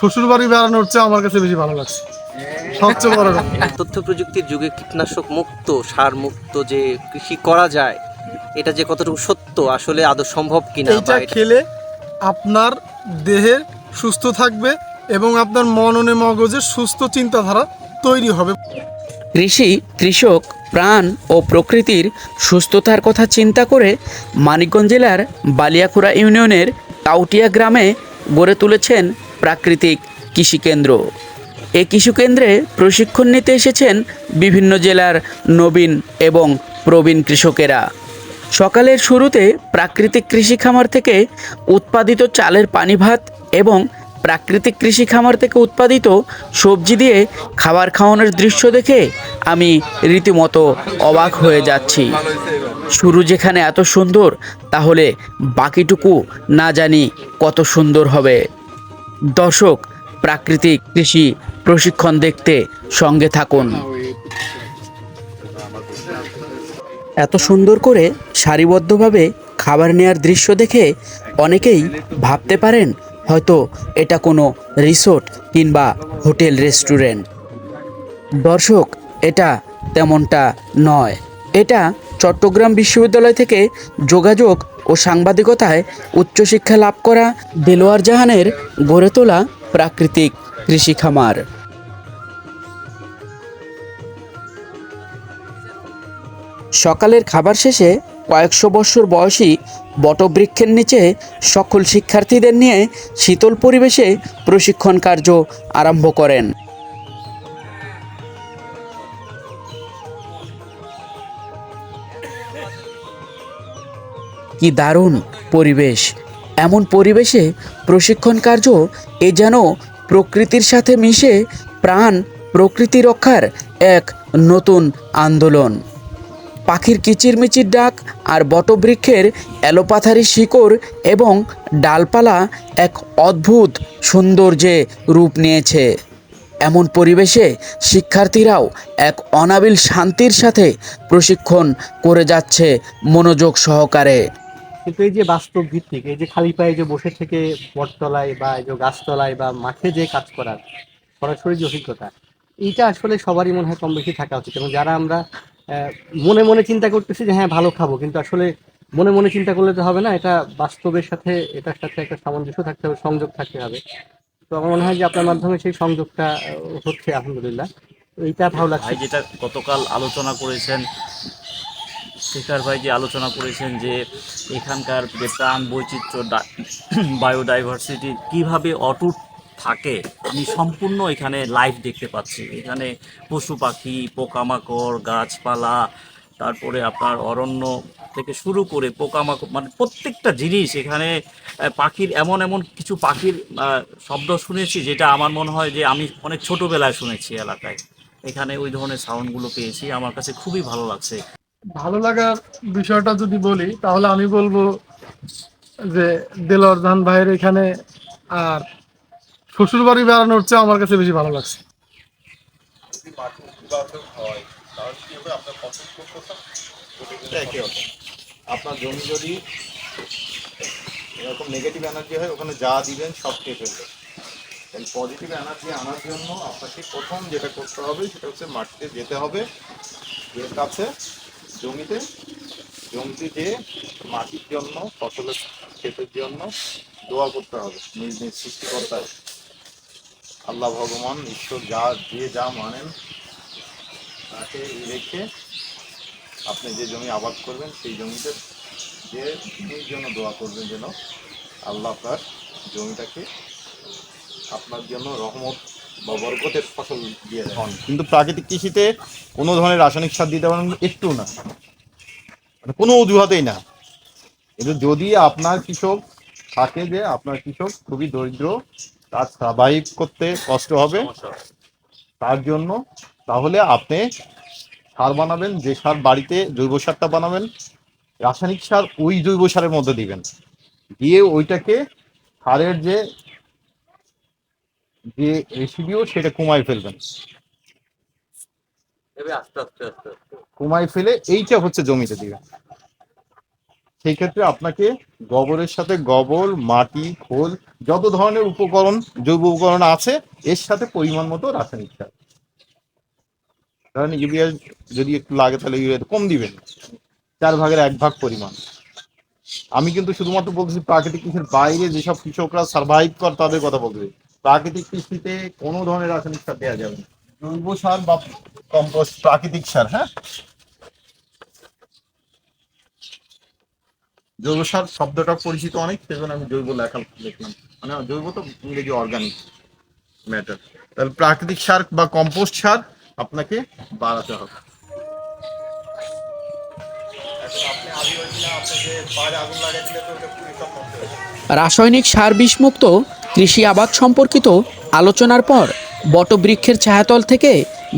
শ্বশুর বাড়ি বেড়ানোর চেয়ে আমার কাছে বেশি ভালো লাগছে। সবচেয়ে বড় কথা। তথ্য প্রযুক্তির যুগে কীটনাশক মুক্ত সার মুক্ত যে কৃষি করা যায় এটা যে কতটুকু সত্য আসলে আদৌ সম্ভব কিনা এটা- খেলে আপনার দেহে সুস্থ থাকবে এবং আপনার মননে মগজে সুস্থ চিন্তাধারা তৈরি হবে। কৃষি কৃষক প্রাণ ও প্রকৃতির সুস্থতার কথা চিন্তা করে মানিকগঞ্জ জেলার বালিয়াকুড়া ইউনিয়নের কাউটিয়া গ্রামে গড়ে তুলেছেন প্রাকৃতিক কৃষিকেন্দ্র। এই কৃষিকেন্দ্রে প্রশিক্ষণ নিতে এসেছেন বিভিন্ন জেলার নবীন এবং প্রবীণ কৃষকেরা। সকালের শুরুতে প্রাকৃতিক কৃষি খামার থেকে উৎপাদিত চালের পানি ভাত এবং প্রাকৃতিক কৃষি খামার থেকে উৎপাদিত সবজি দিয়ে খাবার খাওয়ানোর দৃশ্য দেখে আমি রীতিমতো অবাক হয়ে যাচ্ছি। শুরু যেখানে এত সুন্দর, তাহলে বাকিটুকু না জানি কত সুন্দর হবে। দর্শক, প্রাকৃতিক কৃষি প্রশিক্ষণ দেখতে সঙ্গে থাকুন। এত সুন্দর করে সারিবদ্ধভাবে খাবার নেয়ার দৃশ্য দেখে অনেকেই ভাবতে পারেন, হয়তো এটা কোনো রিসোর্ট কিংবা হোটেল, রেস্টুরেন্ট। দর্শক, এটা তেমনটা নয়। এটা চট্টগ্রাম বিশ্ববিদ্যালয় থেকে যোগাযোগ ও সাংবাদিকতায় উচ্চশিক্ষা লাভ করা দেলোয়ার জাহানের গড়ে তোলা প্রাকৃতিক কৃষি খামার। সকালের খাবার শেষে কয়েকশো বৎসর বয়সী বটবৃক্ষের নিচে সকল শিক্ষার্থীদের নিয়ে শীতল পরিবেশে প্রশিক্ষণ কার্য আরম্ভ করেন। কি দারুণ পরিবেশ। এমন পরিবেশে প্রশিক্ষণ কার্য এ যেন প্রকৃতির সাথে মিশে প্রাণ প্রকৃতি রক্ষার এক নতুন আন্দোলন। পাখির কিচিরমিচির ডাক আর বটবৃক্ষের এলোপাথারি শিকড় এবং ডালপালা এক অদ্ভুত সৌন্দর্যে রূপ নিয়েছে। এমন পরিবেশে শিক্ষার্থীরাও এক অনাবিল শান্তির সাথে প্রশিক্ষণ করে যাচ্ছে মনোযোগ সহকারে। কিন্তু এই যে বাস্তব ভিত্তিক, এই যে খালি পায়ে যে বসে থেকে বটতলায় বা এই যে গাছতলায় বা মাঠে যে কাজ করার সরাসরি যে অভিজ্ঞতা, এইটা আসলে সবারই মনে হয় কম বেশি থাকা উচিত। এবং যারা আমরা মনে মনে চিন্তা করতেছি যে হ্যাঁ ভালো খাব, কিন্তু আসলে মনে মনে চিন্তা করলে তো হবে না, এটা বাস্তবের সাথে, এটার সাথে একটা সামঞ্জস্য থাকতে হবে, সংযোগ থাকতে হবে। তো আমার মনে হয় যে আপনার মাধ্যমে সেই সংযোগটা হচ্ছে, আলহামদুলিল্লাহ। এইটা ভালো লাগছে। যেটা গতকাল আলোচনা করেছেন শেখার ভাই যে আলোচনা করেছেন যে এখানকার যে প্রাণ বৈচিত্র্য বায়োডাইভার্সিটি কীভাবে অটুট থাকে, আমি সম্পূর্ণ এখানে লাইভ দেখতে পাচ্ছি। এখানে পশু পাখি, পোকামাকড়, গাছপালা, তারপরে আপনার অরণ্য থেকে শুরু করে পোকামাকড় মানে প্রত্যেকটা জিনিস এখানে পাখির এমন এমন কিছু পাখির শব্দ শুনেছি যেটা আমার মনে হয় যে আমি অনেক ছোটোবেলায় শুনেছি এলাকায়। এখানে ওই ধরনের সাউন্ডগুলো পেয়েছি, আমার কাছে খুবই ভালো লাগছে। ভালো লাগার বিষয়টা যদি বলি, তাহলে আমি বলব যে দেলোয়ার জাহান ভাইয়ের এখানে আর শ্বশুর বাড়ি বেড়ানোর চেয়ে আমার কাছে বেশি ভালো লাগছে। আপনার জমি যদি এরকম নেগেটিভ এনার্জি হয়, ওখানে যা দিবেন সব খেয়ে ফেলবে পজিটিভ এনার্জি আনার জন্য আপনাকে প্রথম যেটা করতে হবে, সেটা হচ্ছে মাটিতে যেতে হবে এর কাছে জমিতে জমিতে যে মাটির জন্য, ফসলের ক্ষেতের জন্য দোয়া করতে হবে, নিজ নিজ সৃষ্টিকর্তায়। আল্লাহ ভগবান, ঈশ্বর যা যে যা মানেন, তাকে রেখে আপনি যে জমি আবাদ করবেন, সেই জমিতে যে ভূমির জন্য দোয়া করবেন যেন আল্লাহ আপনার জমিটাকে আপনার জন্য রহমত বরকতের ফসল দিয়ে কিন্তু প্রাকৃতিক কৃষিতে কোনো ধরনের রাসায়নিক সার দিতে পারেন একটু না। মানে কোনো অজুহাতেই না। কিন্তু যদি আপনার কৃষক থাকে যে আপনার কৃষক খুবই দরিদ্র তার সার্ভাইভ করতে কষ্ট হবে। তার জন্য তাহলে আপনি সার বানাবেন যে সার বাড়িতে জৈব সারটা বানাবেন রাসায়নিক সার ওই জৈব সারের মধ্যে দিবেন। দিয়ে ওইটাকে সারের যে যে রেসিপিও সেটা কমায় ফেলবেন। কমায় ফেলে এইটা হচ্ছে জমিতে দিবেন সেই ক্ষেত্রে আপনাকে গোবরের সাথে গোবর মাটি খোল যত ধরনের উপকরণ জৈব উপকরণ আছে এর সাথে পরিমাণ মতো রাসায়নিক সার। ধরেন ইউরিয়া যদি একটু লাগে তাহলে ইউরিয়া কম দিবেন। চার ভাগের এক ভাগ পরিমাণ। আমি কিন্তু শুধুমাত্র বলতেছি প্রাকৃতিক কৃষির বাইরে যেসব কৃষকরা সার্ভাইভ কর তাদের কথা বলতে প্রাকৃতিক কৃষিতে কোনো ধরনের রাসায়নিক সার দেওয়া যাবে না। জৈব সার বা কম্পোস্ট প্রাকৃতিক সার হ্যাঁ? জৈব সার শব্দটা পরিচিত অনেক সেজন্য আমি জৈব লেখা লিখলাম। মানে জৈব তো ইংরেজি অর্গানিক ম্যাটার তাহলে প্রাকৃতিক সার বা কম্পোস্ট সার আপনাকে বাড়াতে হবে। রাসায়নিক সার বিষমুক্ত কৃষি আবাদ সম্পর্কিত আলোচনার পর বটবৃক্ষের ছায়াতল থেকে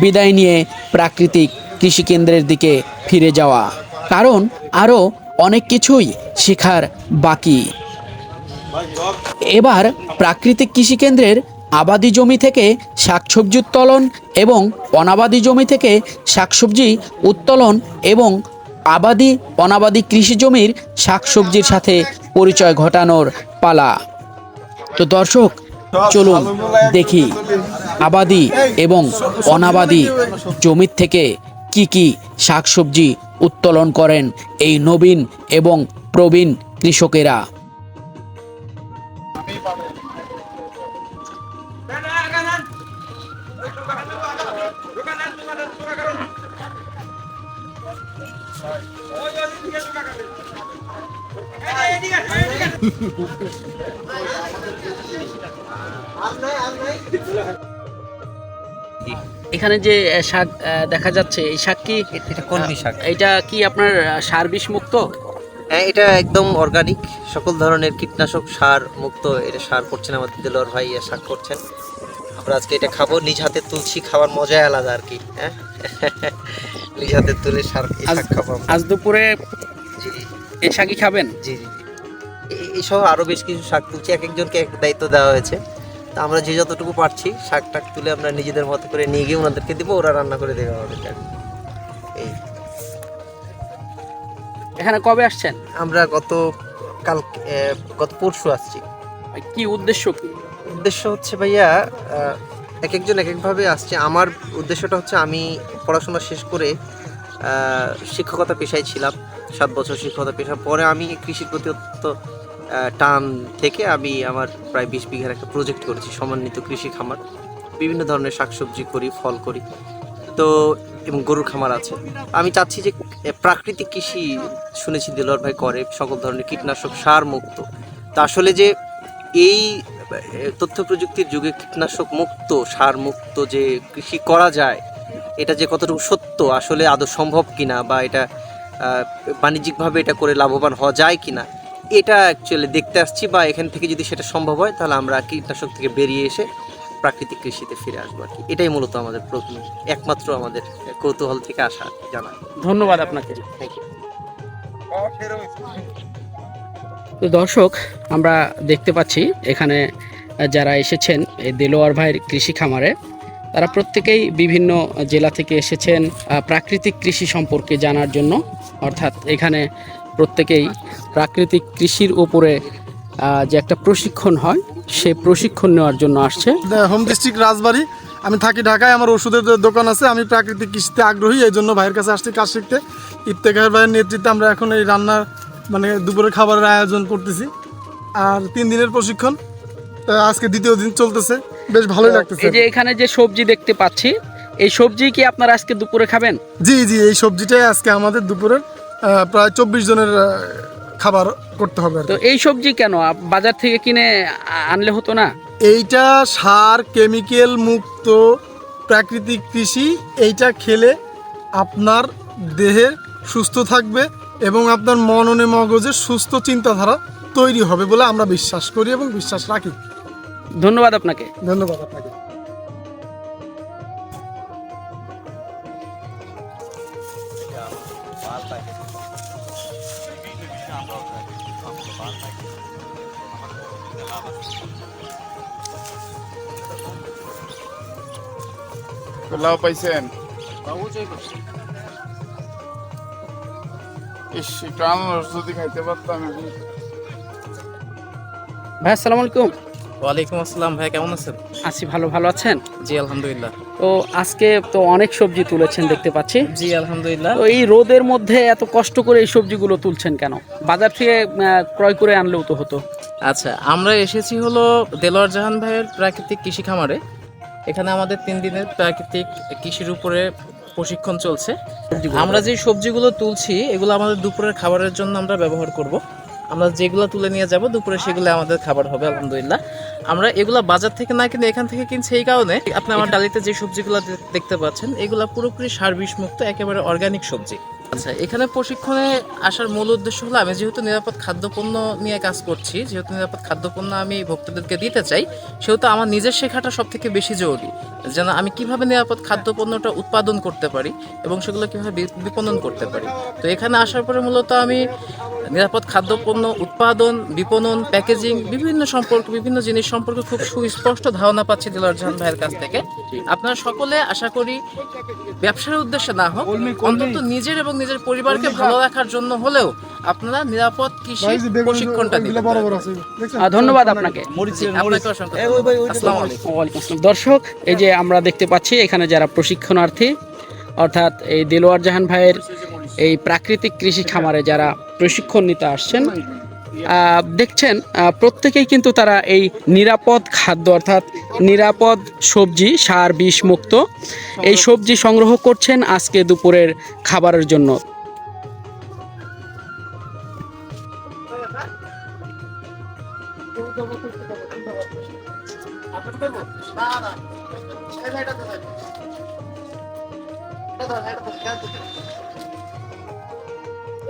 বিদায় নিয়ে প্রাকৃতিক কৃষিকেন্দ্রের দিকে ফিরে যাওয়া। কারণ আরও অনেক কিছুই শেখার বাকি। এবার প্রাকৃতিক কৃষিকেন্দ্রের আবাদি জমি থেকে শাকসবজি উত্তোলন এবং অনাবাদি জমি থেকে শাকসবজি উত্তোলন এবং আবাদি অনাবাদি কৃষি জমির শাকসবজির সাথে পরিচয় ঘটানোর পালা। তো দর্শক, চলুন দেখি আবাদি এবং অনাবাদি জমির থেকে কি কি শাকসবজি উত্তোলন করেন এই নবীন এবং প্রবীণ কৃষকেরা। এখানে যে শাক দেখা যাচ্ছে এই শাক কি এটা কলমি শাক? এটা কি আপনার সার বিষ মুক্ত? হ্যাঁ এটা একদম অর্গানিক সকল ধরনের কীটনাশক সার মুক্ত। এটা সার করছেন আমাদের দেলোয়ার ভাই শাক করছেন। আমরা আজকে এটা খাব। নিজ হাতে তুলছি খাওয়ার মজাই আলাদা আর কি হ্যাঁ? নিজ হাতে তুলে সার শাক খাব আজ দুপুরে এই শাকই খাবেন? জি জি জি। এ- এইসব আরও বেশ কিছু শাক তুলছি। এক একজনকে এক দায়িত্ব দেওয়া হয়েছে। তা আমরা যে যতটুকু পারছি শাক টাক তুলে আমরা নিজেদের মতো করে নিয়ে গিয়ে ওনাদেরকে দিব ওরা রান্না করে দেবে আমাদেরকে আর এই। এখানে কবে আসছেন? আমরা গত কাল গত পরশু আসছি। কি উদ্দেশ্য কি? উদ্দেশ্য হচ্ছে ভাইয়া এক একজন এক একভাবে আসছে। আমার উদ্দেশ্যটা হচ্ছে আমি পড়াশোনা শেষ করে শিক্ষকতা পেশায় ছিলাম। সাত বছর শিক্ষকতা পেশা পরে আমি কৃষির প্রতি টান থেকে আমি আমার প্রায় বিশ বিঘার একটা প্রজেক্ট করেছি, সমন্বিত কৃষি খামার। বিভিন্ন ধরনের শাকসবজি করি, ফল করি। তো, এবং গরুর খামার আছে। আমি চাচ্ছি যে প্রাকৃতিক কৃষি শুনেছি দিলর ভাই করে, সকল ধরনের কীটনাশক সার মুক্ত তা আসলে যে, এই তথ্য প্রযুক্তির যুগে কীটনাশক মুক্ত সার মুক্ত যে কৃষি করা যায়, এটা যে কতটুকু সত্য, আসলে আদৌ সম্ভব কিনা, বা এটা বাণিজ্যিকভাবে এটা করে লাভবান হওয়া যায় কিনা এটা অ্যাকচুয়ালি দেখতে আসছি বা এখান থেকে যদি সেটা সম্ভব হয় তাহলে আমরা কীটনাশক থেকে বেরিয়ে এসে প্রাকৃতিক কৃষিতে ফিরে আসব আর কি। এটাই মূলত আমাদের প্রথম একমাত্র আমাদের কৌতূহল থেকে আসা জানা। ধন্যবাদ আপনাকে। থ্যাংক ইউ তো দর্শক আমরা দেখতে পাচ্ছি এখানে যারা এসেছেন এই দেলোয়ার ভাইয়ের কৃষি খামারে তারা প্রত্যেকেই বিভিন্ন জেলা থেকে এসেছেন প্রাকৃতিক কৃষি সম্পর্কে জানার জন্য। অর্থাৎ এখানে প্রত্যেকেই প্রাকৃতিক কৃষির উপরে যে একটা প্রশিক্ষণ হয়, সে প্রশিক্ষণ নেওয়ার জন্য আসছে। Home district Rajbari. আমি থাকি ঢাকায়, আমার ওষুধের দোকান আছে। আমি প্রাকৃতিক কৃষিতে আগ্রহী, এই জন্য ভাইয়ের কাছে আসছি কাজ শিখতে। ইফতেখার ভাইয়ের নেতৃত্বে আমরা এখন এই রান্নার মানে দুপুরের খাবারের আয়োজন করতেছি। আর তিন দিনের প্রশিক্ষণ। আজকে দ্বিতীয় দিন চলতেছে। বেশ ভালোই লাগতেছে। এই যে এখানে যে সবজি দেখতে পাচ্ছি এই সবজি কি আপনারা আজকে দুপুরে খাবেন? জি জি এই সবজিটাই আজকে আমাদের দুপুরের প্রায় চব্বিশ জনের খাবার করতে হবে তো এই সবজি কেন? বাজার থেকে কিনে আনলে হতো না? এইটা সার কেমিক্যাল মুক্ত প্রাকৃতিক কৃষি এইটা খেলে আপনার দেহে সুস্থ থাকবে এবং আপনার মননে মগজে সুস্থ চিন্তাধারা তৈরি হবে বলে আমরা বিশ্বাস করি এবং বিশ্বাস রাখি। ধন্যবাদ আপনাকে। ধন্যবাদ আপনাকে। লাভ পাইছেন ইস কান যদি খাইতে পারতাম এখন ভাই আসসালামু আলাইকুম। ওয়ালাইকুম আসসালাম ভাই কেমন আছেন? আছি ভালো ভালো আছেন? জি আলহামদুলিল্লাহ। তো আজকে তো অনেক সবজি তুলেছেন দেখতে পাচ্ছি। জি আলহামদুলিল্লাহ। তো এই রোদের মধ্যে এত কষ্ট করে এই সবজিগুলো তুলছেন কেন? বাজার থেকে ক্রয় করে আনলেও তো হতো। আচ্ছা আমরা এসেছি হলো দেলোয়ার জাহান ভাইয়ের প্রাকৃতিক কৃষি খামারে। এখানে আমাদের তিন দিনের প্রাকৃতিক কৃষির উপরে প্রশিক্ষণ চলছে। আমরা যে সবজিগুলো তুলছি এগুলো আমাদের দুপুরের খাবারের জন্য আমরা ব্যবহার করব। আমরা যেগুলো তুলে নিয়ে যাব দুপুরে সেগুলো আমাদের খাবার হবে আলহামদুলিল্লাহ। আমরা এগুলো বাজার থেকে না কিনে এখান থেকে কিনছি এই কারণে। আপনি আমার ডালিতে যে সবজিগুলো দেখতে পাচ্ছেন, এগুলো পুরোপুরি সার বিষ মুক্ত একেবারে অর্গানিক সবজি। আচ্ছা এখানে প্রশিক্ষণে আসার মূল উদ্দেশ্য হলো আমি যেহেতু নিরাপদ খাদ্যপণ্য নিয়ে কাজ করছি যেহেতু নিরাপদ খাদ্যপণ্য আমি ভক্তদেরকে দিতে চাই সেহেতু আমার নিজের শেখাটা সব থেকে বেশি জরুরি। যেন আমি কীভাবে নিরাপদ খাদ্যপণ্যটা উৎপাদন করতে পারি এবং সেগুলো কীভাবে বিপণন করতে পারি। তো এখানে আসার পরে মূলত আমি নিরাপদ খাদ্যপণ্য উৎপাদন বিপণন প্যাকেজিং বিভিন্ন সম্পর্কে বিভিন্ন জিনিস সম্পর্কে খুব সুস্পষ্ট ধারণা পাচ্ছি দিলার ভাইয়ের কাছ থেকে। আপনারা সকলে আশা করি ব্যবসার উদ্দেশ্যে না হোক অন্তত নিজের এবং নিজের পরিবারকে ভালো রাখার জন্য হলেও আপনারা নিরাপদ কৃষি প্রশিক্ষণটা দিতে ধন্যবাদ আপনাকে। দর্শক এই যে আমরা দেখতে পাচ্ছি এখানে যারা প্রশিক্ষণার্থী অর্থাৎ এই দেলোয়ার জাহান ভাইয়ের এই প্রাকৃতিক কৃষি খামারে যারা প্রশিক্ষণ নিতে আসছেন দেখছেন প্রত্যেকেই কিন্তু তারা এই নিরাপদ খাদ্য অর্থাৎ নিরাপদ সবজি, সার, বিষ মুক্ত এই সবজি সংগ্রহ করছেন আজকে দুপুরের খাবারের জন্য।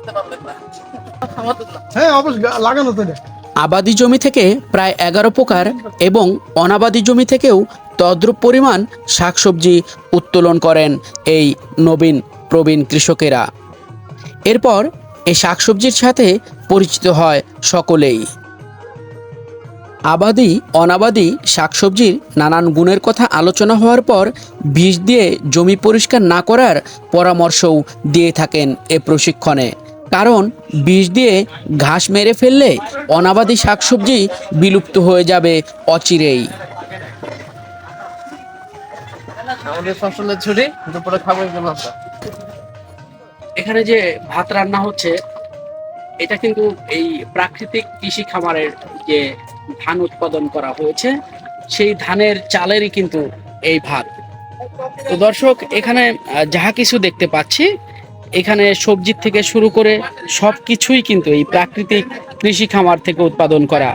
হ্যাঁ অবশ্যই লাগানো তো আবাদি জমি থেকে প্রায় এগারো প্রকার এবং অনাবাদি জমি থেকেও তদ্রুপ পরিমাণ শাকসবজি উত্তোলন করেন এই নবীন প্রবীণ কৃষকেরা। এরপর এই শাকসবজির সাথে পরিচিত হয় সকলেই। আবাদি অনাবাদি শাকসবজির নানান গুণের কথা আলোচনা হওয়ার পর বিষ দিয়ে জমি পরিষ্কার না করার পরামর্শও দিয়ে থাকেন এ প্রশিক্ষণে। কারণ বিষ দিয়ে ঘাস মেরে ফেললে অনাবাদি শাকসবজি বিলুপ্ত হয়ে যাবে অচিরেই। আমাদের ফসলের ঝুড়ি দুপুরে খাব এখানে যে ভাত রান্না হচ্ছে এটা কিন্তু এই প্রাকৃতিক কৃষি খামারের যে ধান উৎপাদন করা হয়েছে সেই ধানের চালেরই কিন্তু এই ভাত। তো দর্শক এখানে আহ, যাহা কিছু দেখতে পাচ্ছি এখানে সবজির থেকে শুরু করে সব কিছুই কিন্তু এই প্রাকৃতিক কৃষি খামার থেকে উৎপাদন করা।